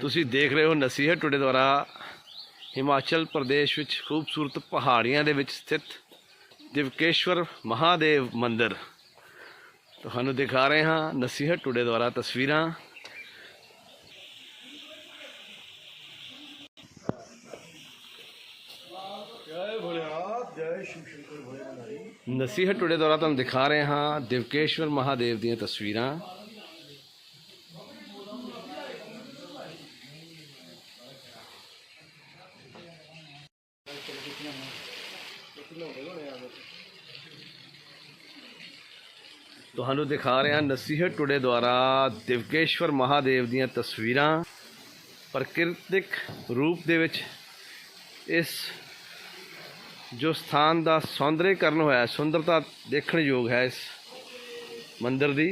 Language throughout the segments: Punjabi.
ਤੁਸੀਂ ਦੇਖ ਰਹੇ ਹੋ ਨਸੀਹਤ ਟੁਡੇ ਦੁਆਰਾ ਹਿਮਾਚਲ ਪ੍ਰਦੇਸ਼ ਵਿੱਚ ਖੂਬਸੂਰਤ ਪਹਾੜੀਆਂ ਦੇ ਵਿੱਚ ਸਥਿਤ ਦਿਵਕੇਸ਼ਵਰ ਮਹਾਦੇਵ ਮੰਦਿਰ ਤੁਹਾਨੂੰ ਦਿਖਾ ਰਹੇ ਹਾਂ ਨਸੀਹਤ ਟੁਡੇ ਦੁਆਰਾ ਤਸਵੀਰਾਂ ਨਸੀਹਤ ਟੁਡੇ ਦੁਆਰਾ ਤੁਹਾਨੂੰ ਦਿਖਾ ਰਹੇ ਹਾਂ ਦਿਵਕੇਸ਼ਵਰ ਮਹਾਦੇਵ ਦੀਆਂ ਤਸਵੀਰਾਂ। ਤੁਹਾਨੂੰ ਦਿਖਾ ਰਹੇ ਹਾਂ ਨਸੀਹਤ ਟੁਡੇ ਦੁਆਰਾ ਦਿਵਕੇਸ਼ਵਰ ਮਹਾਦੇਵ ਦੀਆਂ ਤਸਵੀਰਾਂ। ਪ੍ਰਕਿਰਤਿਕ ਰੂਪ ਦੇ ਵਿੱਚ ਇਸ ਜੋ ਸਥਾਨ ਦਾ ਸੌਂਦਰਯਕਰਨ ਹੋਇਆ ਹੈ, ਸੁੰਦਰਤਾ ਦੇਖਣ ਯੋਗ ਹੈ ਇਸ ਮੰਦਿਰ ਦੀ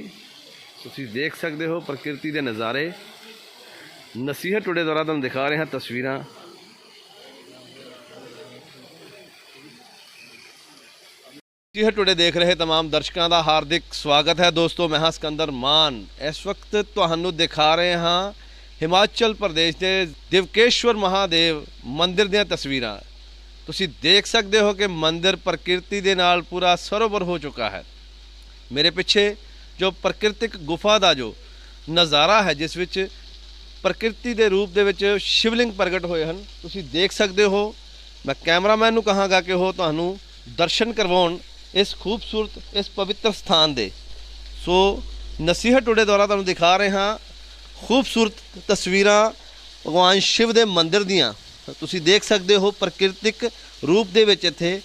ਤੁਸੀਂ ਦੇਖ ਸਕਦੇ ਹੋ ਪ੍ਰਕਿਰਤੀ ਦੇ ਨਜ਼ਾਰੇ ਨਸੀਹਤ ਟੁਡੇ ਦੁਆਰਾ ਤੁਹਾਨੂੰ ਦਿਖਾ ਰਹੇ ਹਾਂ ਤਸਵੀਰਾਂ ਨਸੀਹਤ ਟੁਡੇ ਦੇਖ ਰਹੇ तमाम ਦਰਸ਼ਕਾਂ ਦਾ ਹਾਰਦਿਕ ਸਵਾਗਤ ਹੈ ਦੋਸਤੋ ਮੈਂ ਹਾਂ ਸਿਕੰਦਰ ਮਾਨ ਇਸ ਵਕਤ ਤੁਹਾਨੂੰ ਦਿਖਾ ਰਹੇ ਹਾਂ ਹਿਮਾਚਲ ਪ੍ਰਦੇਸ਼ ਦੇ ਦਿਵਕੇਸ਼ਵਰ ਮਹਾਦੇਵ ਮੰਦਿਰ ਦੀਆਂ ਤਸਵੀਰਾਂ ਤੁਸੀਂ ਦੇਖ ਸਕਦੇ ਹੋ ਕਿ ਮੰਦਿਰ ਪ੍ਰਕਿਰਤੀ ਦੇ ਨਾਲ ਪੂਰਾ ਸਰੋਵਰ ਹੋ ਚੁੱਕਾ ਹੈ। ਮੇਰੇ ਪਿੱਛੇ ਜੋ ਪ੍ਰਕਿਰਤਿਕ ਗੁਫਾ ਦਾ ਜੋ ਨਜ਼ਾਰਾ ਹੈ, ਜਿਸ ਵਿੱਚ ਪ੍ਰਕਿਰਤੀ ਦੇ ਰੂਪ ਦੇ ਵਿੱਚ ਸ਼ਿਵਲਿੰਗ ਪ੍ਰਗਟ ਹੋਏ ਹਨ, ਤੁਸੀਂ ਦੇਖ ਸਕਦੇ ਹੋ, ਮੈਂ ਕੈਮਰਾਮੈਨ ਨੂੰ ਕਹਾਂਗਾ ਕਿ ਉਹ ਤੁਹਾਨੂੰ ਦਰਸ਼ਨ ਕਰਵਾਉਣ ਇਸ ਖੂਬਸੂਰਤ, ਇਸ ਪਵਿੱਤਰ ਸਥਾਨ ਦੇ। ਸੋ ਨਸੀਹਤ ਟੁਡੇ ਦੁਆਰਾ ਤੁਹਾਨੂੰ ਦਿਖਾ ਰਹੇ ਹਾਂ, ਖੂਬਸੂਰਤ ਤਸਵੀਰਾਂ ਭਗਵਾਨ ਸ਼ਿਵ ਦੇ ਮੰਦਿਰ ਦੀਆਂ। ਤੁਸੀਂ ਦੇਖ ਸਕਦੇ ਹੋ ਪ੍ਰਕਿਰਤਿਕ ਰੂਪ ਦੇ ਵਿੱਚ ਇੱਥੇ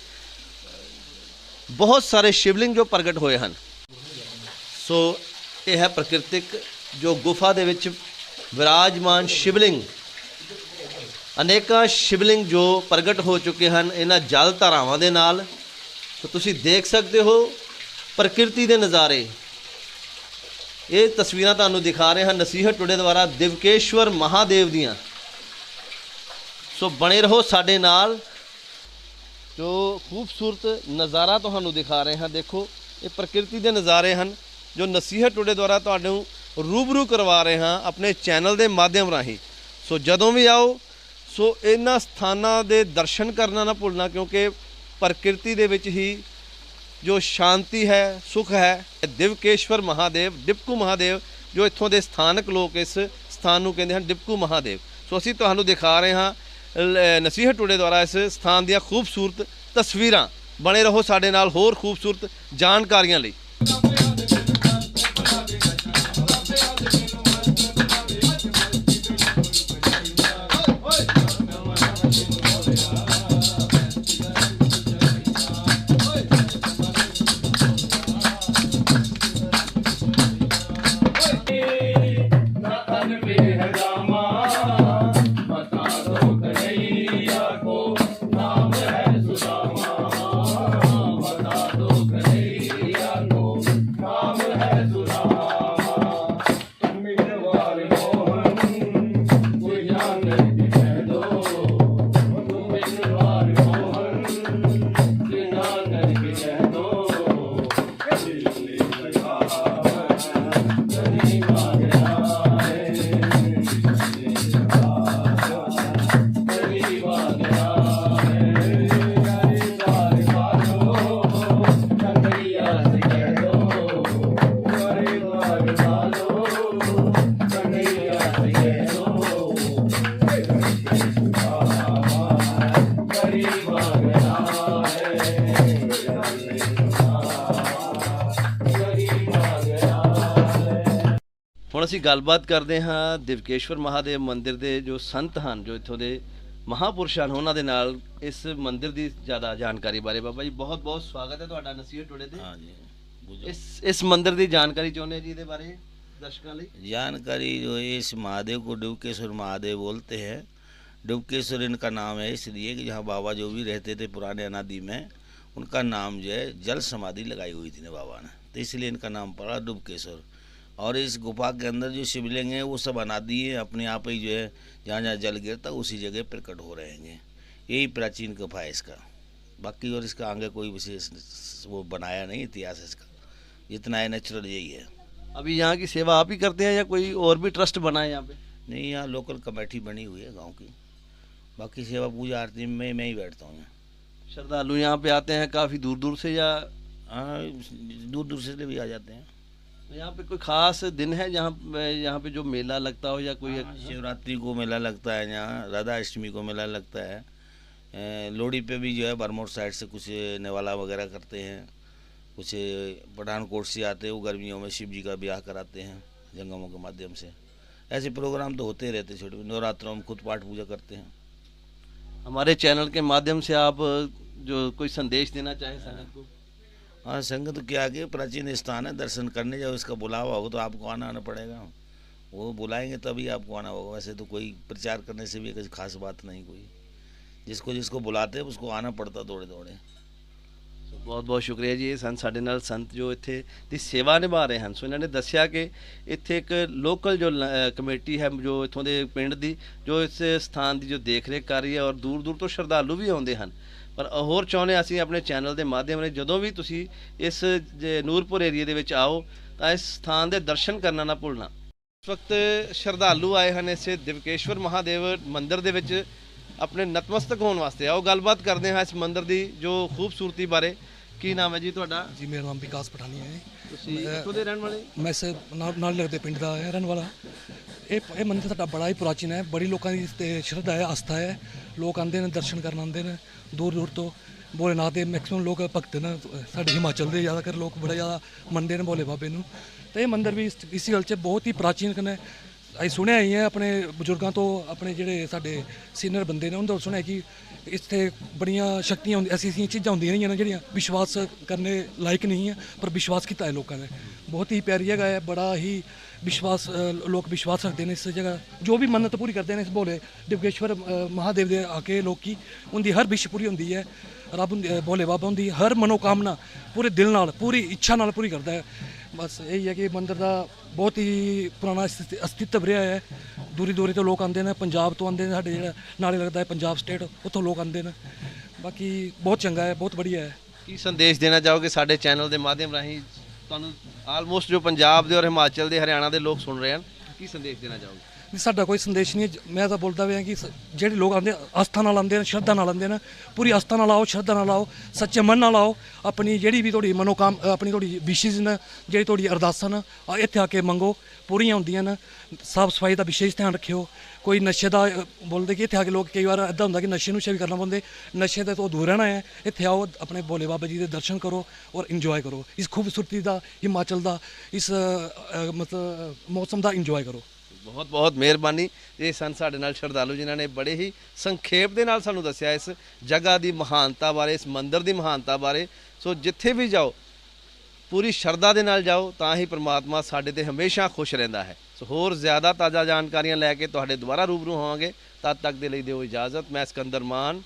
ਬਹੁਤ ਸਾਰੇ ਸ਼ਿਵਲਿੰਗ ਜੋ ਪ੍ਰਗਟ ਹੋਏ ਹਨ। ਸੋ ਇਹ ਹੈ ਪ੍ਰਕਿਰਤਿਕ ਜੋ ਗੁਫਾ ਦੇ ਵਿੱਚ ਵਿਰਾਜਮਾਨ ਸ਼ਿਵਲਿੰਗ। ਅਨੇਕਾਂ ਸ਼ਿਵਲਿੰਗ ਜੋ ਪ੍ਰਗਟ ਹੋ ਚੁੱਕੇ ਹਨ ਇਹਨਾਂ ਜਲ ਧਾਰਾਵਾਂ ਦੇ ਨਾਲ। ਸੋ ਤੁਸੀਂ ਦੇਖ ਸਕਦੇ ਹੋ ਪ੍ਰਕਿਰਤੀ ਦੇ ਨਜ਼ਾਰੇ। ਇਹ ਤਸਵੀਰਾਂ ਤੁਹਾਨੂੰ ਦਿਖਾ ਰਹੇ ਹਾਂ ਨਸੀਹਤ ਟੁਡੇ ਦੁਆਰਾ ਦਿਵਕੇਸ਼ਵਰ ਮਹਾਦੇਵ ਦੀਆਂ। ਸੋ ਬਣੇ ਰਹੋ ਸਾਡੇ ਨਾਲ। ਜੋ ਖੂਬਸੂਰਤ ਨਜ਼ਾਰਾ ਤੁਹਾਨੂੰ ਦਿਖਾ ਰਹੇ ਹਾਂ, ਦੇਖੋ, ਇਹ ਪ੍ਰਕਿਰਤੀ ਦੇ ਨਜ਼ਾਰੇ ਹਨ, ਜੋ ਨਸੀਹਤ ਟੁਡੇ ਦੁਆਰਾ ਤੁਹਾਨੂੰ ਰੂਬਰੂ ਕਰਵਾ ਰਹੇ ਹਾਂ ਆਪਣੇ ਚੈਨਲ ਦੇ ਮਾਧਿਅਮ ਰਾਹੀਂ। ਸੋ ਜਦੋਂ ਵੀ ਆਓ, ਸੋ ਇਹਨਾਂ ਸਥਾਨਾਂ ਦੇ ਦਰਸ਼ਨ ਕਰਨਾ ਨਾ ਭੁੱਲਣਾ, ਕਿਉਂਕਿ ਪ੍ਰਕਿਰਤੀ ਦੇ ਵਿੱਚ ਹੀ ਜੋ ਸ਼ਾਂਤੀ ਹੈ, ਸੁਖ ਹੈ, ਇਹ ਦਿਵਕੇਸ਼ਵਰ ਮਹਾਦੇਵ, ਡਿਪਕੂ ਮਹਾਦੇਵ, ਜੋ ਇੱਥੋਂ ਦੇ ਸਥਾਨਕ ਲੋਕ ਇਸ ਸਥਾਨ ਨੂੰ ਕਹਿੰਦੇ ਹਨ, ਡਿਪਕੂ ਮਹਾਦੇਵ। ਸੋ ਅਸੀਂ ਤੁਹਾਨੂੰ ਦਿਖਾ ਰਹੇ ਹਾਂ ਨਸੀਹਤ ਟੁਡੇ ਦੁਆਰਾ ਇਸ ਸਥਾਨ ਦੀਆਂ ਖੂਬਸੂਰਤ ਤਸਵੀਰਾਂ ਬਣੇ ਰਹੋ ਸਾਡੇ ਨਾਲ ਹੋਰ ਖੂਬਸੂਰਤ ਜਾਣਕਾਰੀਆਂ ਲਈ। ਹੁਣ ਅਸੀਂ ਗੱਲਬਾਤ ਕਰਦੇ ਹਾਂ ਦਿਵਕੇਸ਼ਵਰ ਮਹਾਦੇਵ ਮੰਦਿਰ ਦੇ ਜੋ ਸੰਤ ਹਨ ਜੋ ਇੱਥੋਂ ਦੇ ਮਹਾਪੁਰਸ਼ ਹਨ ਉਹਨਾਂ ਦੇ ਨਾਲ ਇਸ ਮੰਦਿਰ ਦੀ ਜ਼ਿਆਦਾ ਜਾਣਕਾਰੀ ਬਾਰੇ ਬਾਬਾ ਜੀ ਬਹੁਤ ਬਹੁਤ ਸਵਾਗਤ ਹੈ ਤੁਹਾਡਾ ਨਸੀਹਤ ਟੁਡੇ ਤੇ हाँ जी बुझो ਇਸ ਇਸ ਮੰਦਿਰ ਦੀ ਜਾਣਕਾਰੀ ਚਾਹੁੰਦੇ ਜੀ ਇਹਦੇ ਬਾਰੇ ਦਰਸ਼ਕਾਂ ਲਈ जानकारी जो है इस महादेव को डुबकेश्वर महादेव बोलते हैं डुबकेश्वर इनका नाम है इसलिए कि जहाँ बाबा जो भी रहते थे पुराने अनादि में उनका नाम जो है जल समाधि लगाई हुई थी ने बाबा ने तो इसलिए इनका नाम पड़ा डुबकेश्वर और इस गुफा के अंदर जो शिवलिंग है वो सब अनादि है अपने आप ही जो है जहाँ जहाँ जल गिरता उसी जगह प्रकट हो रहेंगे यही प्राचीन गुफा है इसका। बाकी और इसका आगे कोई विशेष वो बनाया नहीं इतिहास इसका। जितना है नेचुरल यही है। अभी यहाँ की सेवा आप ही करते हैं या कोई और भी ट्रस्ट बना है यहाँ पे? नहीं यहाँ लोकल कमेटी बनी हुई है गाँव की। बाकी सेवा पूजा आरती में मैं ही बैठता हूँ यहाँ। श्रद्धालु यहाँ पे आते हैं काफ़ी दूर दूर से या? हाँ दूर दूर से भी आ जाते हैं। यहाँ पे कोई खास दिन है जहाँ यहाँ पे जो मेला लगता हो या कोई हाँ, शिवरात्रि को मेला लगता है यहाँ राधा अष्टमी को मेला लगता है। लोहड़ी पे भी जो है बरमोर साइड से कुछ नेवाला वगैरह करते हैं। कुछ पठानकोट से आते हैं वो गर्मियों में शिव जी का ब्याह कराते हैं जंगमों के माध्यम से। ऐसे प्रोग्राम तो होते रहते छोटे नवरात्रों में खुद पाठ पूजा करते हैं। हमारे चैनल के माध्यम से आप जो कोई संदेश देना चाहें संगत को? हाँ संगत क्या कि प्राचीन स्थान है दर्शन करने जाओ इसका बुलावा हो तो आपको आना आना पड़ेगा वो बुलाएंगे तभी आपको आना होगा वैसे तो कोई प्रचार करने से भी कोई खास बात नहीं कोई जिसको जिसको बुलाते हैं उसको आना पड़ता दौड़े दौड़े ਬਹੁਤ ਬਹੁਤ ਸ਼ੁਕਰੀਆ ਜੀ ਇਹ ਸਨ ਸਾਡੇ ਨਾਲ ਸੰਤ ਜੋ ਇੱਥੇ ਦੀ ਸੇਵਾ ਨਿਭਾ ਰਹੇ ਹਨ ਸੋ ਇਹਨਾਂ ਨੇ ਦੱਸਿਆ ਕਿ ਇੱਥੇ ਇੱਕ ਲੋਕਲ ਜੋ ਲ- ਅਹ ਕਮੇਟੀ ਹੈ ਜੋ ਇੱਥੋਂ ਦੇ ਪਿੰਡ ਦੀ ਜੋ ਇਸ ਸਥਾਨ ਦੀ ਜੋ ਦੇਖ ਰੇਖ ਕਰ ਰਹੀ ਹੈ ਔਰ ਦੂਰ ਦੂਰ ਤੋਂ ਸ਼ਰਧਾਲੂ ਵੀ ਆਉਂਦੇ ਹਨ ਪਰ ਹੋਰ ਚਾਹੁੰਦੇ ਅਸੀਂ ਆਪਣੇ ਚੈਨਲ ਦੇ ਮਾਧਿਅਮ ਨਾਲ ਜਦੋਂ ਵੀ ਤੁਸੀਂ ਇਸ ਨੂਰਪੁਰ ਏਰੀਆ ਦੇ ਵਿੱਚ ਆਓ ਤਾਂ ਇਸ ਸਥਾਨ ਦੇ ਦਰਸ਼ਨ ਕਰਨਾ ਨਾ ਭੁੱਲਣਾ। ਇਸ ਵਕਤ ਸ਼ਰਧਾਲੂ ਆਏ ਹਨ ਇਸੇ ਦਿਵਕੇਸ਼ਵਰ ਮਹਾਦੇਵ ਮੰਦਿਰ ਦੇ ਵਿੱਚ ਆਪਣੇ ਨਤਮਸਤਕ ਹੋਣ ਵਾਸਤੇ। ਆਓ ਗੱਲਬਾਤ ਕਰਦੇ ਹਾਂ ਇਸ ਮੰਦਿਰ ਦੀ ਜੋ ਖੂਬਸੂਰਤੀ ਬਾਰੇ। ਕੀ ਨਾਮ ਹੈ ਜੀ ਤੁਹਾਡਾ? ਜੀ ਮੇਰਾ ਨਾਮ ਵਿਕਾਸ ਪਠਾਨੀ ਹੈ। ਤੁਸੀਂ ਇੱਥੋਂ ਦੇ ਰਹਿਣ ਵਾਲੇ? ਮੈਂ ਇਸ ਨਾਲ ਲੱਗਦੇ ਪਿੰਡ ਦਾ ਰਹਿਣ ਵਾਲਾ। ਇਹ ਇਹ ਮੰਦਿਰ ਸਾਡਾ ਬੜਾ ਹੀ ਪ੍ਰਾਚੀਨ ਹੈ। ਬੜੀ ਲੋਕਾਂ ਦੀ ਤੇ ਸ਼ਰਧਾ ਹੈ, ਆਸਥਾ ਹੈ। ਲੋਕ ਆਉਂਦੇ ਨੇ, ਦਰਸ਼ਨ ਕਰਨ ਆਉਂਦੇ ਨੇ ਦੂਰ ਦੂਰ ਤੋਂ। ਭੋਲੇਨਾਥ ਦੇ ਮੈਕਸਿਮਮ ਲੋਕ ਭਗਤ ਨੇ, ਸਾਡੇ ਹਿਮਾਚਲ ਦੇ ਜ਼ਿਆਦਾਤਰ ਲੋਕ ਬੜਾ ਜ਼ਿਆਦਾ ਮੰਨਦੇ ਨੇ ਭੋਲੇ ਬਾਬੇ ਨੂੰ। ਤੇ ਇਹ ਮੰਦਿਰ ਵੀ ਇਸ- ਗੱਲ 'ਚ ਬਹੁਤ ਹੀ ਪ੍ਰਾਚੀਨ ਹੈ ਅਸੀਂ ਸੁਣਿਆ ਹੀ ਹੈ, ਆਪਣੇ ਬਜ਼ੁਰਗਾਂ ਤੋਂ ਆਪਣੇ ਜਿਹੜੇ ਸਾਡੇ ਸੀਨੀਅਰ ਬੰਦੇ ਨੇ, ਉਹਨਾਂ ਤੋਂ ਸੁਣਿਆ ਕਿ ਇੱਥੇ ਬੜੀਆਂ ਸ਼ਕਤੀਆਂ ਹੁੰਦੀਆਂ ਐਸੀ ਐਸੀਆਂ ਚੀਜ਼ਾਂ ਹੁੰਦੀਆਂ ਨੇ ਜਿਹੜੀਆਂ ਵਿਸ਼ਵਾਸ ਕਰਨੇ ਲਾਇਕ ਨਹੀਂ ਹੈ, ਪਰ ਵਿਸ਼ਵਾਸ ਕੀਤਾ ਹੈ ਲੋਕਾਂ ਨੇ। ਬਹੁਤ ਹੀ ਪਿਆਰੀ ਜਗ੍ਹਾ ਹੈ, ਬੜਾ ਹੀ ਵਿਸ਼ਵਾਸ ਲੋਕ ਵਿਸ਼ਵਾਸ ਰੱਖਦੇ ਨੇ ਇਸ ਜਗ੍ਹਾ। ਜੋ ਵੀ ਮੰਨਤ ਪੂਰੀ ਕਰਦੇ ਨੇ ਇਸ ਭੋਲੇ ਦਿਵਗੇਸ਼ਵਰ ਮਹਾਦੇਵ ਦੇ ਆ ਕੇ ਲੋਕੀ, ਉਹਦੀ ਹਰ ਵਿਸ਼ ਪੂਰੀ ਹੁੰਦੀ ਹੈ, ਰੱਬ ਹੁੰਦੀ- ਭੋਲੇ ਬਾਬਾ ਹੁੰਦੀ ਹਰ ਮਨੋਕਾਮਨਾ ਪੂਰੇ ਦਿਲ ਨਾਲ, ਪੂਰੀ ਇੱਛਾ ਨਾਲ ਪੂਰੀ ਕਰਦਾ ਹੈ। ਬਸ ਇਹੀ ਹੈ ਕਿ ਮੰਦਿਰ ਦਾ ਬਹੁਤ ਹੀ ਪੁਰਾਣਾ ਅਸਤਿ- ਅਸਤਿਤਵ ਰਿਹਾ ਹੈ। ਦੂਰੀ ਦੂਰੀ ਤੋਂ ਲੋਕ ਆਉਂਦੇ ਨੇ, ਪੰਜਾਬ ਤੋਂ ਆਉਂਦੇ ਨੇ, ਸਾਡੇ ਜਿਹੜਾ ਨਾਲੇ ਲੱਗਦਾ ਹੈ ਪੰਜਾਬ ਸਟੇਟ ਉੱਥੋਂ ਲੋਕ ਆਉਂਦੇ ਨੇ। ਬਾਕੀ ਬਹੁਤ ਚੰਗਾ ਹੈ, ਬਹੁਤ ਵਧੀਆ ਹੈ। ਕੀ ਸੰਦੇਸ਼ ਦੇਣਾ ਚਾਹੋਗੇ ਸਾਡੇ ਚੈਨਲ ਦੇ ਮਾਧਿਅਮ ਰਾਹੀਂ? ਤੁਹਾਨੂੰ ਆਲਮੋਸਟ ਜੋ ਪੰਜਾਬ ਦੇ ਔਰ ਹਿਮਾਚਲ ਦੇ, ਹਰਿਆਣਾ ਦੇ ਲੋਕ ਸੁਣ ਰਹੇ ਹਨ, ਕੀ ਸੰਦੇਸ਼ ਦੇਣਾ ਚਾਹੋਗੇ? ਨਹੀਂ ਸਾਡਾ ਕੋਈ ਸੰਦੇਸ਼ ਨਹੀਂ ਹੈ। ਮੈਂ ਤਾਂ ਬੋਲਦਾ ਪਿਆ ਕਿ ਸ- ਜਿਹੜੇ ਲੋਕ ਆਉਂਦੇ ਆਸਥਾ ਨਾਲ ਆਉਂਦੇ ਨੇ ਸ਼ਰਧਾ ਨਾਲ ਆਉਂਦੇ ਨੇ ਪੂਰੀ ਆਸਥਾ ਨਾਲ ਆਓ ਸ਼ਰਧਾ ਨਾਲ ਆਓ ਸੱਚੇ ਮਨ ਨਾਲ ਆਓ ਆਪਣੀ ਜਿਹੜੀ ਵੀ ਤੁਹਾਡੀ ਮਨੋਕਾਮ ਆਪਣੀ ਤੁਹਾਡੀ ਵਿਸ਼ੇਸ ਨੇ ਜਿਹੜੀ ਤੁਹਾਡੀ ਅਰਦਾਸਾਂ ਨੇ ਆ ਇੱਥੇ ਆ ਕੇ ਮੰਗੋ ਪੂਰੀਆਂ ਹੁੰਦੀਆਂ ਨੇ। ਸਾਫ਼ ਸਫ਼ਾਈ ਦਾ ਵਿਸ਼ੇਸ਼ ਧਿਆਨ ਰੱਖਿਓ। ਕੋਈ ਨਸ਼ੇ ਦਾ ਅ, ਬੋਲਦੇ ਕਿ ਇੱਥੇ ਆ ਕੇ ਲੋਕ ਕਈ ਵਾਰ ਇਦਾਂ ਹੁੰਦਾ ਕਿ ਨਸ਼ੇ ਨੂੰ ਵੀ ਕਰਨਾ ਪੈਂਦੇ ਨਸ਼ੇ ਦੇ ਤੋਂ ਦੂਰ ਰਹਿਣਾ ਹੈ। ਇੱਥੇ ਆਓ ਆਪਣੇ ਭੋਲੇ ਬਾਬਾ ਜੀ ਦੇ ਦਰਸ਼ਨ ਕਰੋ ਔਰ ਇੰਜੋਏ ਕਰੋ। ਇਸ ਖੂਬਸੂਰਤੀ ਦਾ ਹਿਮਾਚਲ ਦਾ ਇਸ ਅ, ਅ, ਮਤਲਬ ਮੌਸਮ ਦਾ ਇੰਜੋਏ ਕਰੋ। ਬਹੁਤ ਬਹੁਤ ਮਿਹਰਬਾਨੀ। ਇਹ ਸਨ ਸਾਡੇ ਨਾਲ ਸ਼ਰਧਾਲੂ ਜਿਨ੍ਹਾਂ ਨੇ ਬੜੇ ਹੀ ਸੰਖੇਪ ਦੇ ਨਾਲ ਸਾਨੂੰ ਦੱਸਿਆ ਇਸ ਜਗ੍ਹਾ ਦੀ ਮਹਾਨਤਾ ਬਾਰੇ, ਇਸ ਮੰਦਿਰ ਦੀ ਮਹਾਨਤਾ ਬਾਰੇ। ਸੋ ਜਿੱਥੇ ਵੀ ਜਾਓ, ਪੂਰੀ ਸ਼ਰਧਾ ਦੇ ਨਾਲ ਜਾਓ, ਤਾਂ ਹੀ ਪ੍ਰਮਾਤਮਾ ਸਾਡੇ ਤੇ ਹਮੇਸ਼ਾ ਖੁਸ਼ ਰਹਿੰਦਾ ਹੈ। ਸੋ ਹੋਰ ਜ਼ਿਆਦਾ ਤਾਜ਼ਾ ਜਾਣਕਾਰੀਆਂ ਲੈ ਕੇ ਤੁਹਾਡੇ ਦੁਬਾਰਾ ਰੂਬਰੂ ਹੋਵਾਂਗੇ। ਤਦ ਤੱਕ ਦੇ ਲਈ ਦਿਓ ਇਜਾਜ਼ਤ। ਮੈਂ ਸਿਕੰਦਰ ਮਾਨ।